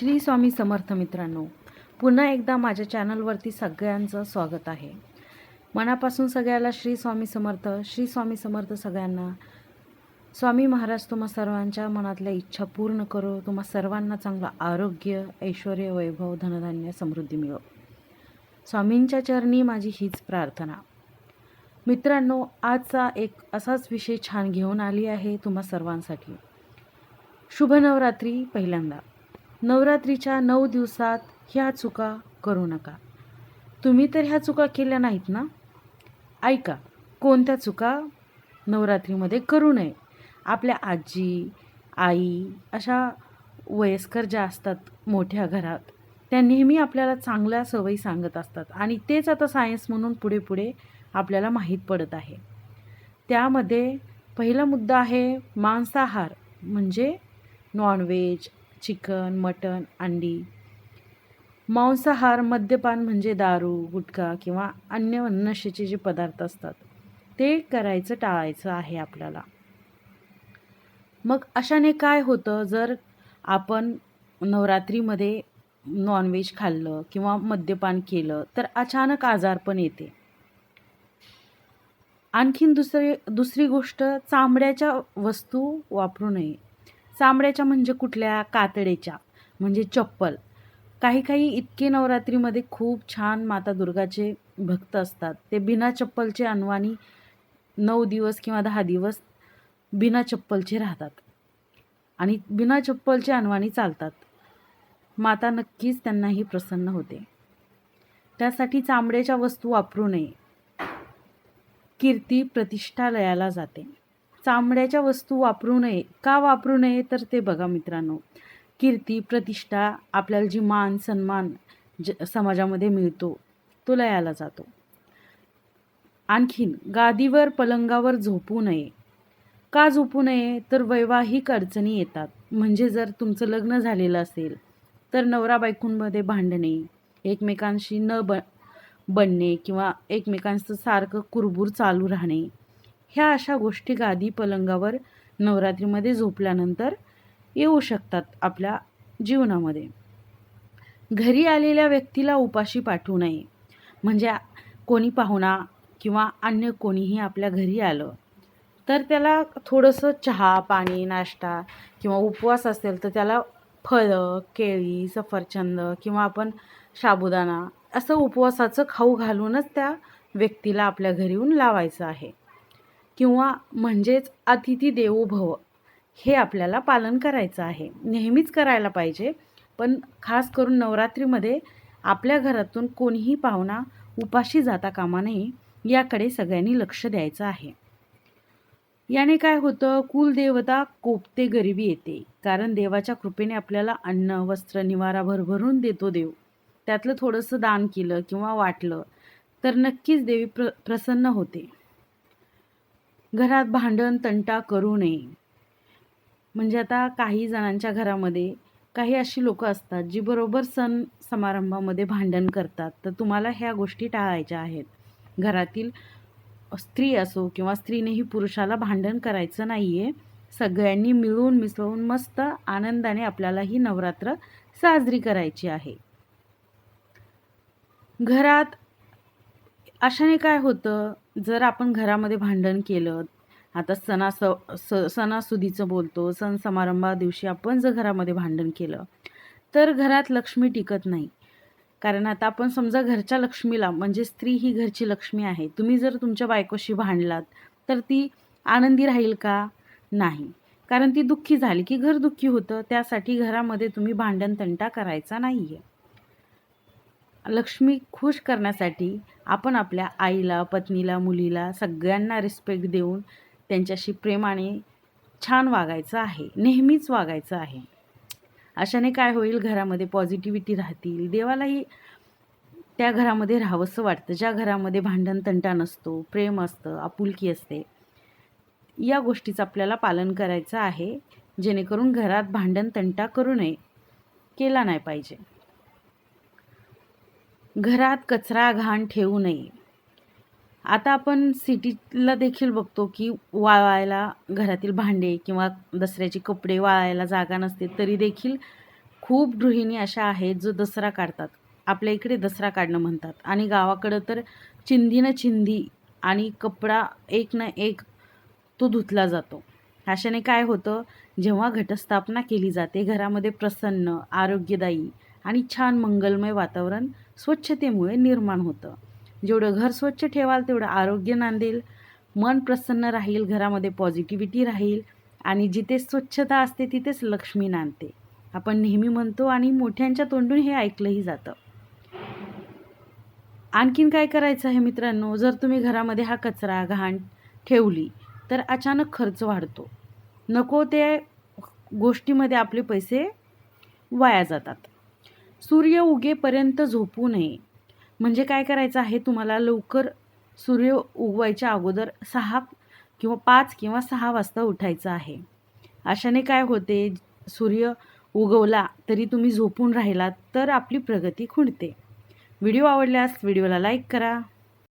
श्री स्वामी समर्थ मित्रांनो पुन्हा एकदा माझ्या चॅनलवरती सगळ्यांचं स्वागत आहे. मनापासून सगळ्याला श्री स्वामी समर्थ श्री स्वामी समर्थ सगळ्यांना. स्वामी महाराज तुम्हा सर्वांच्या मनातल्या इच्छा पूर्ण करो. तुम्हा सर्वांना चांगलं आरोग्य ऐश्वर वैभव धनधान्य समृद्धी मिळो. स्वामींच्या चरणी माझी हीच प्रार्थना. मित्रांनो आजचा एक असाच विषय छान घेऊन आली आहे तुम्हा सर्वांसाठी. शुभ नवरात्री पहिल्यांदा. नवरात्रीच्या नऊ दिवसात ह्या चुका करू नका. तुम्ही तर ह्या चुका केल्या नाहीत ना? ऐका कोणत्या चुका नवरात्रीमध्ये करू नये? आपल्या आजी आई अशा वयस्कर ज्या असतात मोठ्या घरात त्या नेहमी आपल्याला चांगल्या सवयी सांगत असतात आणि तेच आता सायन्स म्हणून पुढे पुढे आपल्याला माहीत पडत आहे. त्यामध्ये पहिला मुद्दा आहे मांसाहार म्हणजे नॉनव्हेज चिकन मटण अंडी. मांसाहार मद्यपान म्हणजे दारू गुटखा किंवा अन्य नशेचे जे पदार्थ असतात ते करायचं टाळायचं आहे आपल्याला. मग अशाने काय होतं जर आपण नवरात्रीमध्ये नॉनव्हेज खाल्लं किंवा मद्यपान केलं तर अचानक आजार पण येते. आणखीन दुसरी दुसरी गोष्ट चामड्याच्या वस्तू वापरू नये. चामड्याच्या म्हणजे कुठल्या कातडेच्या म्हणजे चप्पल. काही काही इतके नवरात्रीमध्ये खूप छान माता दुर्गाचे भक्त असतात. ते बिना चप्पलचे अनवाणी नऊ दिवस किंवा दहा दिवस बिना चप्पलचे राहतात. आणि बिना चप्पलचे अनवाणी चालतात. माता नक्कीच त्यांनाही प्रसन्न होते. त्यासाठी चामड्याच्या वस्तू वापरू नये. कीर्ती प्रतिष्ठालयाला जाते. चामड्याच्या वस्तू वापरू नये. का वापरू नये? तर ते बघा मित्रांनो. कीर्ती प्रतिष्ठा आपल्याला जी मान सन्मान ज समाजामध्ये मिळतो तो लयाला जातो. आणखीन गादीवर पलंगावर झोपू नये. का झोपू नये? तर वैवाहिक अडचणी येतात. म्हणजे जर तुमचं लग्न झालेलं असेल तर नवरा बायकोंमध्ये भांडणे एकमेकांशी न ब बनणे किंवा एकमेकांचं सारखं कुरबूर चालू राहणे ह्या अशा गोष्टी गादी पलंगावर नवरात्रीमध्ये झोपल्यानंतर येऊ शकतात आपल्या जीवनामध्ये. घरी आलेल्या व्यक्तीला उपाशी पाठवू नये. म्हणजे कोणी पाहुणा किंवा अन्य कोणीही आपल्या घरी आलं तर त्याला थोडंसं चहा पाणी नाश्ता किंवा उपवास असेल तर त्याला फळं केळी सफरचंद किंवा आपण साबुदाणा असं उपवासाचं खाऊ घालूनच त्या व्यक्तीला आपल्या घरी येऊन लावायचं आहे. किंवा म्हणजेच अतिथी देवो भव हे आपल्याला पालन करायचं आहे. नेहमीच करायला पाहिजे. पण खास करून नवरात्रीमध्ये आपल्या घरातून कोणीही पाहुणा उपाशी जाता कामा नये याकडे सगळ्यांनी लक्ष द्यायचं आहे. याने काय होतं? कुलदेवता कोपते गरिबी येते. कारण देवाच्या कृपेने आपल्याला अन्न वस्त्र निवारा भरभरून देतो देव. त्यातलं थोडंसं दान केलं किंवा वाटलं तर नक्कीच देवी प्र प्रसन्न होते. घरात भांडण तंटा करू नये. म्हणजे आता काही जणांच्या घरामध्ये काही अशी लोकं असतात जी बरोबर सण समारंभामध्ये भांडण करतात. तर तुम्हाला ह्या गोष्टी टाळायच्या आहेत. घरातील स्त्री असो किंवा स्त्रीनेही पुरुषाला भांडण करायचं नाही आहे सगळ्यांनी मिळून मिसळून मस्त आनंदाने आपल्याला ही नवरात्र साजरी करायची आहे. घरात अशाने काय होतं? जर आपण घरामध्ये भांडण केलं आता सणास स सणासुदीचं बोलतो सण समारंभा दिवशी आपण जर घरामध्ये भांडण केलं तर घरात लक्ष्मी टिकत नाही. कारण आता आपण समजा घरच्या लक्ष्मीला म्हणजे स्त्री ही घरची लक्ष्मी आहे. तुम्ही जर तुमच्या बायकोशी भांडलात तर ती आनंदी राहील का? नाही. कारण ती दुःखी झाली की घर दुःखी होतं. त्यासाठी घरामध्ये तुम्ही भांडण तंटा करायचा नाही आहे लक्ष्मी खुश करण्यासाठी आपण आपल्या आईला पत्नीला मुलीला सगळ्यांना रिस्पेक्ट देऊन त्यांच्याशी प्रेमाने छान वागायचं आहे. नेहमीच वागायचं आहे. अशाने काय होईल? घरामध्ये पॉझिटिव्हिटी राहतील. देवालाही त्या घरामध्ये राहावंसं वाटतं. ज्या घरामध्ये भांडण तंटा नसतो प्रेम असतं आपुलकी असते या गोष्टीचं आपल्याला पालन करायचं आहे. जेणेकरून घरात भांडण तंटा करू नये. केला नाही पाहिजे. घरात कचरा घाण ठेवू नये. आता आपण सिटीला देखील बघतो की वाळायला घरातील भांडे किंवा दसऱ्याचे कपडे वाळायला जागा नसते तरी देखील खूप गृहिणी अशा आहेत जो दसरा काढतात. आपल्या इकडे दसरा काढणं म्हणतात. आणि गावाकडं तर चिंधीनं चिंधी आणि कपडा एक ना एक तो धुतला जातो. अशाने काय होतं? जेव्हा घटस्थापना केली जाते घरामध्ये प्रसन्न आरोग्यदायी आणि छान मंगलमय वातावरण स्वच्छतेमुळे निर्माण होतं. जेवढं घर स्वच्छ ठेवाल तेवढं आरोग्य नांदेल. मन प्रसन्न राहील घरामध्ये पॉझिटिव्हिटी राहील आणि जिथे स्वच्छता असते तिथेच लक्ष्मी नांदते. आपण नेहमी म्हणतो आणि मोठ्यांच्या तोंडून हे ऐकलंही जातं. आणखीन काय करायचं आहे मित्रांनो? जर तुम्ही घरामध्ये हा कचरा घाण ठेवली तर अचानक खर्च वाढतो. नको ते गोष्टीमध्ये आपले पैसे वाया जातात. सूर्य उगेपर्यंत झोपू नये. म्हणजे काय करायचं आहे? तुम्हाला लवकर सूर्य उगवायच्या अगोदर सहा किंवा पाच किंवा सहा वाजता उठायचं आहे. अशाने काय होते? सूर्य उगवला तरी तुम्ही झोपून राहिलात तर आपली प्रगती खुंटते व्हिडिओ आवडल्यास व्हिडिओला लाईक करा.